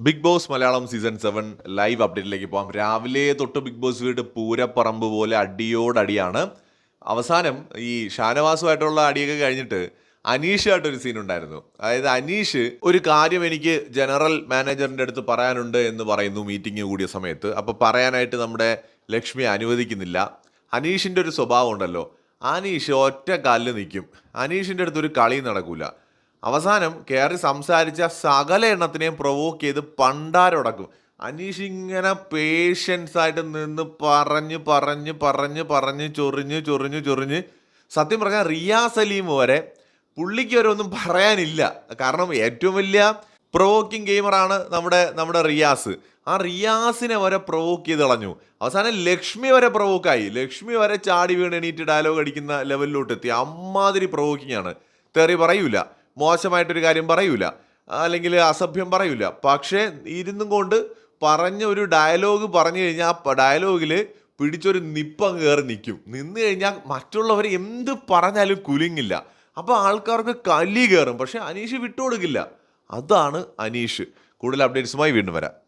Big Boss Malayalam season seven live അപ്ഡേറ്റിലേക്ക് പോകാം. രാവിലെ തൊട്ട് ബിഗ് ബോസ് വീട് പൂരപ്പറമ്പ് പോലെ അടിയോടടിയാണ്. അവസാനം ഈ ഷാനവാസുമായിട്ടുള്ള അടിയൊക്കെ കഴിഞ്ഞിട്ട് അനീഷായിട്ടൊരു സീൻ ഉണ്ടായിരുന്നു അതായത് അനീഷ് ഒരു കാര്യം എനിക്ക് ജനറൽ മാനേജറിന്റെ അടുത്ത് പറയാനുണ്ട് എന്ന് പറയുന്നു മീറ്റിംഗ് കൂടിയ സമയത്ത്. അപ്പോൾ പറയാനായിട്ട് നമ്മുടെ ലക്ഷ്മി അനുവദിക്കുന്നില്ല. അനീഷിന്റെ ഒരു സ്വഭാവം ഉണ്ടല്ലോ. അനീഷ് ഒറ്റ കാലിൽ നിൽക്കും. അനീഷിന്റെ അടുത്ത് ഒരു കളി നടക്കൂല. അവസാനം കയറി സംസാരിച്ച സകല എണ്ണത്തിനെയും പ്രൊവോക്ക് ചെയ്ത് പണ്ടാരടക്കും. അനീഷ് ഇങ്ങനെ പേഷ്യൻസ് ആയിട്ട് നിന്ന് പറഞ്ഞ് പറഞ്ഞ് പറഞ്ഞ് പറഞ്ഞ് ചൊറിഞ്ഞ് ചൊറിഞ്ഞ് ചൊറിഞ്ഞ് സത്യം പറഞ്ഞാൽ റിയാസ് സലീം വരെ പുള്ളിക്ക് വരെ ഒന്നും പറയാനില്ല. കാരണം ഏറ്റവും വലിയ പ്രൊവോക്കിംഗ് ഗെയിമറാണ് നമ്മുടെ നമ്മുടെ റിയാസ്. ആ റിയാസിനെ വരെ പ്രൊവോക്ക് ചെയ്ത് കളഞ്ഞു. അവസാനം ലക്ഷ്മി വരെ പ്രൊവോക്കായി ലക്ഷ്മി വരെ ചാടി വീണ് എണീറ്റ് ഡയലോഗ് അടിക്കുന്ന ലെവലിലോട്ട് എത്തി. അമ്മാതിരി പ്രൊവോക്കിംഗ് ആണ്. തെറി പറയൂല. മോശമായിട്ടൊരു കാര്യം പറയൂല. അല്ലെങ്കിൽ അസഭ്യം പറയൂല. പക്ഷേ ഇരുന്നും കൊണ്ട് പറഞ്ഞ ഒരു ഡയലോഗ് പറഞ്ഞു കഴിഞ്ഞാൽ ആ ഡയലോഗിൽ പിടിച്ചൊരു നിപ്പം കയറി നിൽക്കും നിന്ന് കഴിഞ്ഞാൽ മറ്റുള്ളവർ എന്ത് പറഞ്ഞാലും കുലുങ്ങില്ല. അപ്പോൾ ആൾക്കാർക്ക് കലി കയറും പക്ഷേ അനീഷ് വിട്ടുകൊടുക്കില്ല അതാണ് അനീഷ്. കൂടുതൽ അപ്ഡേറ്റ്സുമായി വീണ്ടും വരാം.